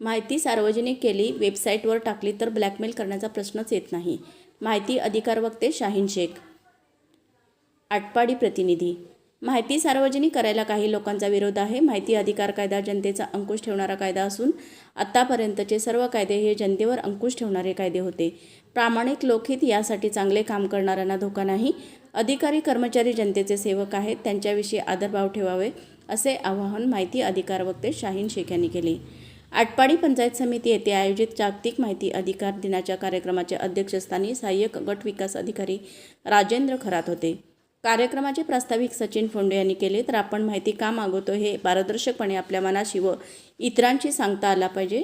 माहिती सार्वजनिक केली वेबसाईटवर टाकली तर ब्लॅकमेल करण्याचा प्रश्नच येत नाही. माहिती अधिकार वक्ते शाहीन शेख. आटपाडी प्रतिनिधी. माहिती सार्वजनिक करायला काही लोकांचा विरोध आहे. माहिती अधिकार कायदा जनतेचा अंकुश ठेवणारा कायदा असून आत्तापर्यंतचे सर्व कायदे हे जनतेवर अंकुश ठेवणारे कायदे होते. प्रामाणिक लोकहित यासाठी चांगले काम करणाऱ्यांना धोका नाही. अधिकारी कर्मचारी जनतेचे सेवक आहेत. त्यांच्याविषयी आदरभाव ठेवावे असे आवाहन माहिती अधिकार वक्ते शाहीन शेख यांनी केले. आटपाडी पंचायत समिती येथे आयोजित जागतिक माहिती अधिकार दिनाच्या कार्यक्रमाच्या अध्यक्षस्थानी सहाय्यक गट विकास अधिकारी राजेंद्र खरात होते. कार्यक्रमाचे प्रास्ताविक सचिन फोंडे यांनी केले तर आपण माहिती का मागवतो हे पारदर्शकपणे आपल्या मनाशी व इतरांशी सांगता आला पाहिजे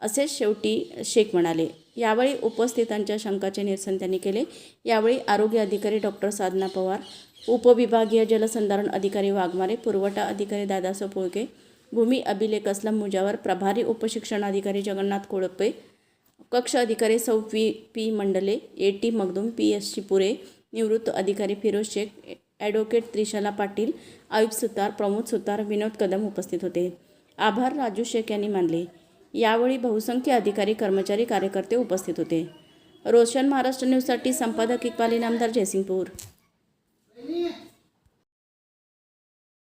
असे शेवटी शेख म्हणाले. यावेळी उपस्थितांच्या शंकाचे निरसन त्यांनी केले. यावेळी आरोग्य अधिकारी डॉक्टर साधना पवार उपविभागीय जलसंधारण अधिकारी वाघमारे पुरवठा अधिकारी दादासाहेब पोळके भूमी अभिलेख असलम मुजावर प्रभारी उपशिक्षण अधिकारी जगन्नाथ कोळपे कक्ष अधिकारी सौ P P Mandale A T Magdum P S Shipure निवृत्त अधिकारी फिरोज शेख ॲडव्होकेट त्रिशला पाटील आयुब सुतार प्रमोद सुतार विनोद कदम उपस्थित होते. आभार राजू शेख यांनी मानले. यावेळी बहुसंख्य अधिकारी कर्मचारी कार्यकर्ते उपस्थित होते. रोशन महाराष्ट्र न्यूजसाठी संपादक इक्बाली नामदार जयसिंगपूर.